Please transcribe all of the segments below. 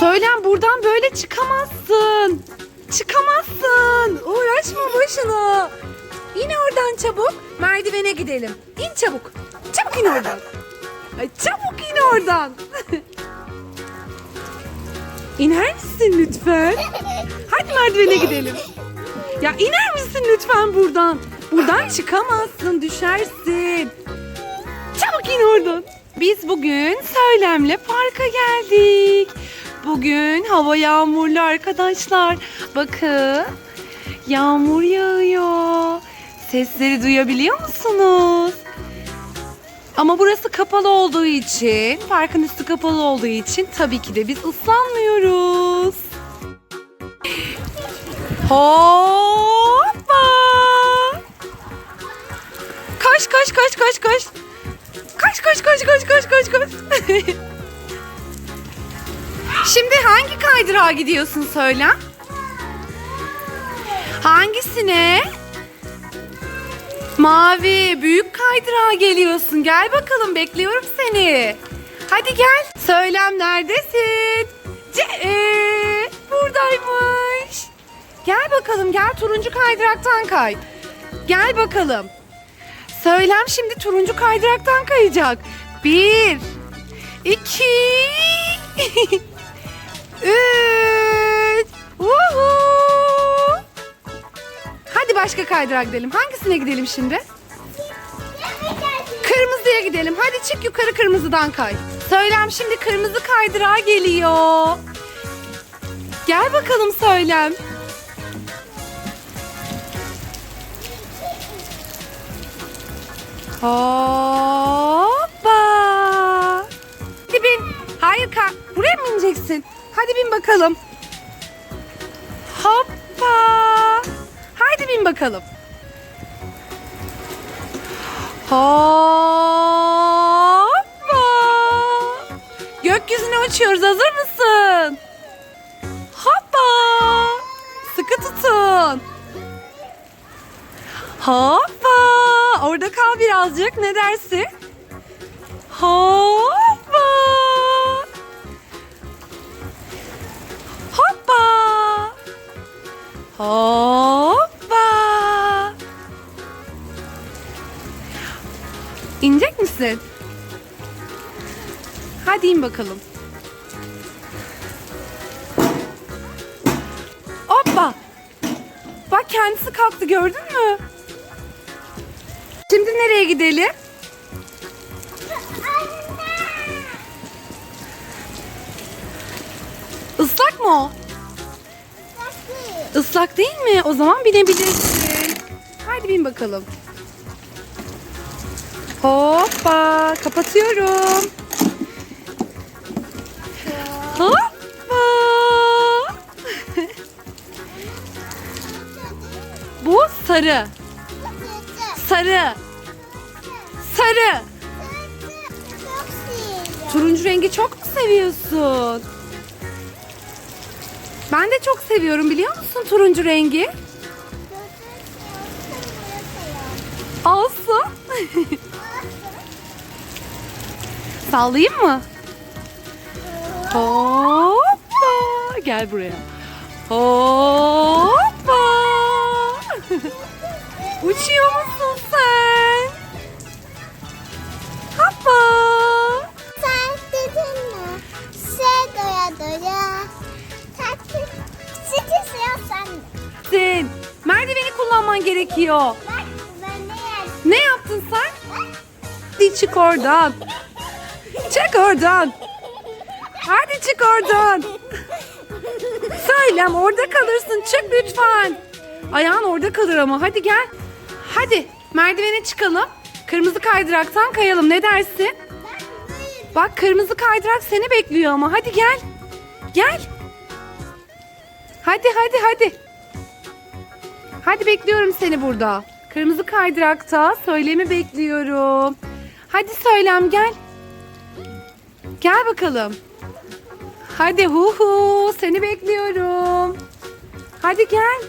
Söylem buradan böyle çıkamazsın. Çıkamazsın. Uğraşma boşuna. İn oradan çabuk. Merdivene gidelim. İn çabuk. Çabuk in oradan. Ay çabuk in oradan. İner misin lütfen? Hadi merdivene gidelim. Ya iner misin lütfen buradan? Buradan çıkamazsın, düşersin. Çabuk in oradan. Biz bugün Söylem'le parka geldik. Bugün hava yağmurlu arkadaşlar. Bakın. Yağmur yağıyor. Sesleri duyabiliyor musunuz? Ama burası kapalı olduğu için, parkın üstü kapalı olduğu için tabii ki de biz ıslanmıyoruz. Hoppa! Koş koş koş koş koş. Koş koş koş koş koş koş koş. Şimdi hangi kaydırağa gidiyorsun söyle? Hangisine? Mavi, büyük kaydırağa geliyorsun. Gel bakalım, bekliyorum seni. Hadi gel. Söylem neredesin? Ce ee, buradaymış. Gel bakalım, gel turuncu kaydıraktan kay. Gel bakalım. Söylem şimdi turuncu kaydıraktan kayacak. Bir, iki, üç. Hadi başka kaydırağa gidelim. Hangisine gidelim şimdi? Kırmızıya gidelim. Hadi çık yukarı kırmızıdan kay. Söylem şimdi kırmızı kaydırağa geliyor. Gel bakalım Söylem. Hoppa. Bakalım. Hoppa. Haydi bin bakalım. Hoppa. Gökyüzüne uçuyoruz. Hazır mısın? Hoppa. Sıkı tutun. Hoppa. Orada kal birazcık. Ne dersin? Hoppa. Hoppa. İnecek misin? Hadi in bakalım. Hoppa. Bak kendisi kalktı gördün mü? Şimdi nereye gidelim? Islak mı o? Islak değil mi? O zaman binebilirsin. Haydi bin bakalım. Hoppa. Kapatıyorum. Hoppa. Bu sarı. Sarı. Sarı. Turuncu rengi çok mu seviyorsun? Ben de çok seviyorum biliyor musun turuncu rengi? Olsun. Sallayayım mı? Hoppa. Gel buraya. Hoppa. Uçuyor musun sen? Sen merdiveni kullanman gerekiyor. Ne? Ne yaptın sen? Hadi çık oradan. Çık oradan. Hadi çık oradan. Söylem orada kalırsın. Çık lütfen. Ayağın orada kalır ama. Hadi gel. Hadi merdivene çıkalım. Kırmızı kaydıraktan kayalım. Ne dersin? Bak kırmızı kaydırak seni bekliyor ama. Hadi gel. Gel. Hadi hadi hadi. Hadi bekliyorum seni burada. Kırmızı kaydırakta söylemi bekliyorum. Hadi söylem gel. Gel bakalım. Hadi hu hu seni bekliyorum. Hadi gel.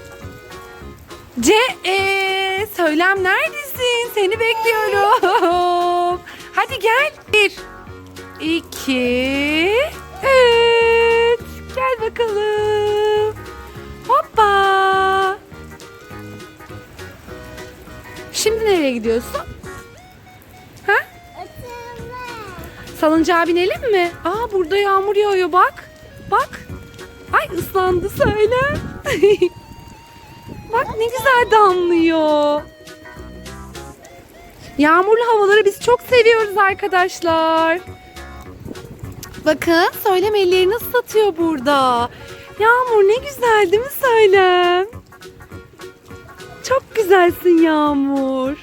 C e söylem neredesin? Seni bekliyorum. Hadi gel. Bir, iki, nereye gidiyorsun? Ha? Salıncağa binelim mi? Aa burada yağmur yağıyor bak. Bak. Ay ıslandı söyle. bak ne güzel damlıyor. Yağmurlu havaları biz çok seviyoruz arkadaşlar. Bakın Söylem ellerini ıslatıyor burada. Yağmur ne güzel değil mi Söylem? Çok güzelsin Yağmur.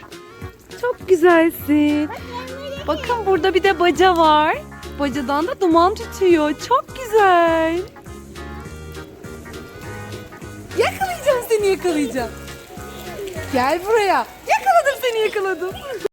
Çok güzelsin. Bakın burada bir de baca var. Bacadan da duman tutuyor. Çok güzel. Yakalayacağım seni yakalayacağım. Gel buraya. Yakaladım seni yakaladım.